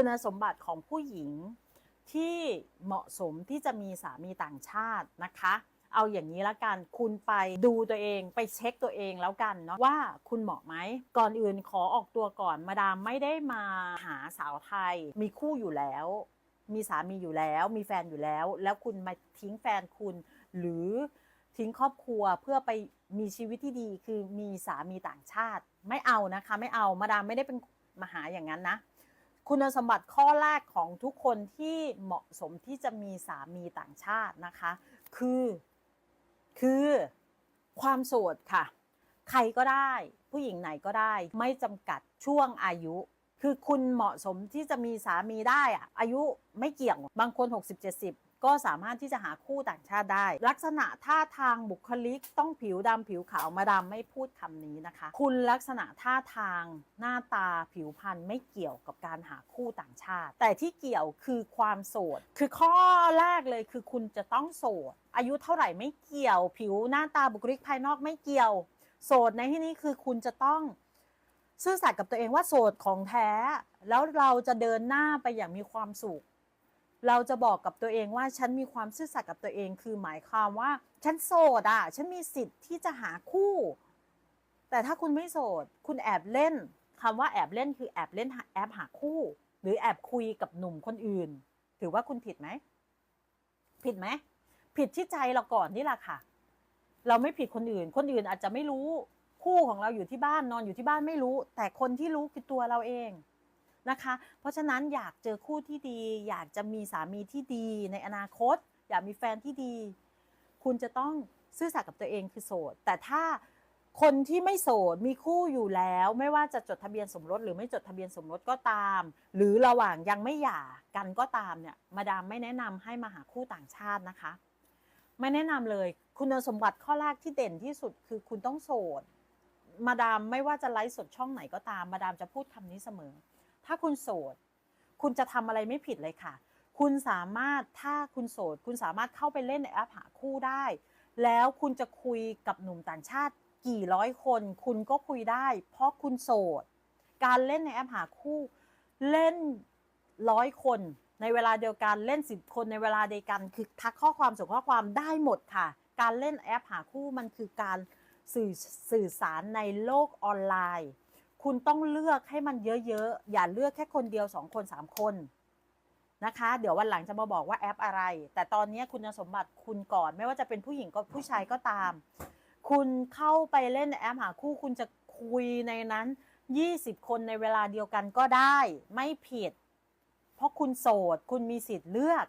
คุณสมบัติของผู้หญิงที่เหมาะสมที่จะมีสามีต่างชาตินะคะ เอาอย่างนี้ละกันคุณไปดูตัวเองไปเช็คตัวเองแล้วกันเนาะว่าคุณเหมาะไหมก่อนอื่นขอออกตัวก่อนมาดามไม่ได้มาหาสาวไทย มีคู่อยู่แล้ว มีสามีอยู่แล้ว มีแฟนอยู่แล้ว แล้วคุณมาทิ้งแฟนคุณ หรือทิ้งครอบครัวเพื่อไปมีชีวิตที่ดีคือมีสามีต่างชาติ ไม่เอานะคะ ไม่เอามาดามไม่ได้เป็นมาหาอย่างนั้นนะ คุณสมบัติข้อแรกของทุกคนที่เหมาะสมที่จะมีสามีต่างชาตินะคะ คือ คือความโสดค่ะ ใครก็ได้ ผู้หญิงไหนก็ได้ ไม่จำกัดช่วงอายุ คือคุณเหมาะสมที่จะมีสามีได้อะอายุไม่เกี่ยงบางคน 60-70 ก็สามารถที่จะหาคู่ต่างชาติได้ ลักษณะท่าทางบุคลิกต้องผิวดำผิวขาวมาดาไม่พูดคำนี้นะคะ คุณลักษณะท่าทางหน้าตาผิวพรรณไม่เกี่ยวกับการหาคู่ต่างชาติ แต่ที่เกี่ยวคือความโสด คือข้อแรกเลยคือคุณจะต้องโสด อายุเท่าไหร่ไม่เกี่ยว ผิวหน้าตาบุคลิกภายนอกไม่เกี่ยว โสดในที่นี้คือคุณจะต้องซื่อสัตย์กับตัวเองว่าโสดของแท้ แล้วเราจะเดินหน้าไปอย่างมีความสุข เราจะบอกกับตัวเองว่าฉันมีความซื่อสัตย์กับตัวเอง คือหมายความว่า ฉันโสดอะ ฉันมีสิทธิ์ที่จะหาคู่ แต่ถ้าคุณไม่โสด คุณแอบเล่นคำว่าแอบเล่นคือแอบเล่นแอบหาคู่ หรือแอบคุยกับหนุ่มคนอื่น ถือว่าคุณผิดไหม ผิดไหม ผิดที่ใจเราก่อนนี่แหละค่ะ เราไม่ผิดคนอื่น คนอื่นอาจจะไม่รู้ คู่ของเราอยู่ที่บ้านนอนอยู่ที่บ้านไม่รู้ แต่คนที่รู้คือตัวเราเอง นะคะ เพราะฉะนั้นอยากเจอคู่ที่ดี อยากจะมีสามีที่ดีในอนาคต อยากมีแฟนที่ดี คุณจะต้องซื่อสัตย์กับตัวเองคือโสด แต่ถ้าคนที่ไม่โสดมีคู่อยู่แล้ว ไม่ว่าจะจดทะเบียนสมรสหรือไม่จดทะเบียนสมรสก็ตาม หรือระหว่างยังไม่หย่ากันก็ตามเนี่ยมาดามไม่แนะนำให้มาหาคู่ต่างชาตินะคะ ไม่แนะนำเลยคุณสมบัติข้อแรกที่เด่นที่สุดคือคุณต้องโสดมาดามไม่ว่าจะไลฟ์สดช่องไหนก็ตาม มาดามจะพูดคำนี้เสมอ ถ้าคุณโสด คุณจะทำอะไรไม่ผิดเลยค่ะ คุณสามารถถ้าคุณโสด คุณสามารถเข้าไปเล่นในแอปหาคู่ได้ แล้วคุณจะคุยกับหนุ่มต่างชาติกี่ร้อยคน คุณก็คุยได้ เพราะคุณโสด การเล่นในแอปหาคู่เล่นร้อยคนในเวลาเดียวกันเล่นสิบคนในเวลาเดียวกันคือทักข้อความส่งข้อความได้หมดค่ะ การเล่นแอปหาคู่มันคือการสื่อสื่อสารในโลกออนไลน์ คุณต้องเลือกให้มันเยอะๆ อย่าเลือกแค่คนเดียว2คน3คนนะคะ เดี๋ยววันหลังจะมาบอกว่าแอปอะไร แต่ตอนนี้คุณสมบัติคุณก่อน ไม่ว่าจะเป็นผู้หญิงก็ผู้ชายก็ตาม คุณเข้าไปเล่นแอปหาคู่คุณจะคุยในนั้น 20 คนในเวลาเดียวกันก็ได้ ไม่ผิด เพราะคุณโสด คุณมีสิทธิ์เลือก